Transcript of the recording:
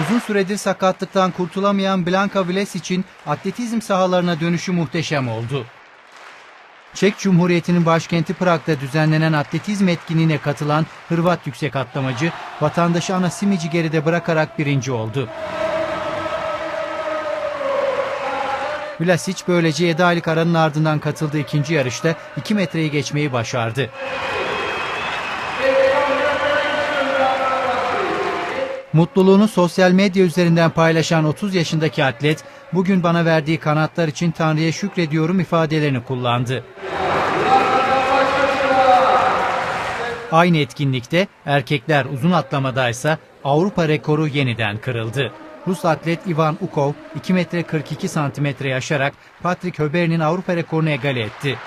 Uzun süredir sakatlıktan kurtulamayan Blanka Viles için atletizm sahalarına dönüşü muhteşem oldu. Çek Cumhuriyeti'nin başkenti Prag'da düzenlenen atletizm etkinliğine katılan Hırvat yüksek atlamacı vatandaşı Ana Simic'i geride bırakarak birinci oldu. Vlasic böylece 7 aylık aranın ardından katıldığı ikinci yarışta 2 metreyi geçmeyi başardı. Mutluluğunu sosyal medya üzerinden paylaşan 30 yaşındaki atlet, bugün bana verdiği kanatlar için Tanrı'ya şükrediyorum ifadelerini kullandı. Aynı etkinlikte erkekler uzun atlamadaysa Avrupa rekoru yeniden kırıldı. Rus atlet Ivan Ukov 2 metre 42 santimetre aşarak Patrick Höber'in Avrupa rekorunu egale etti.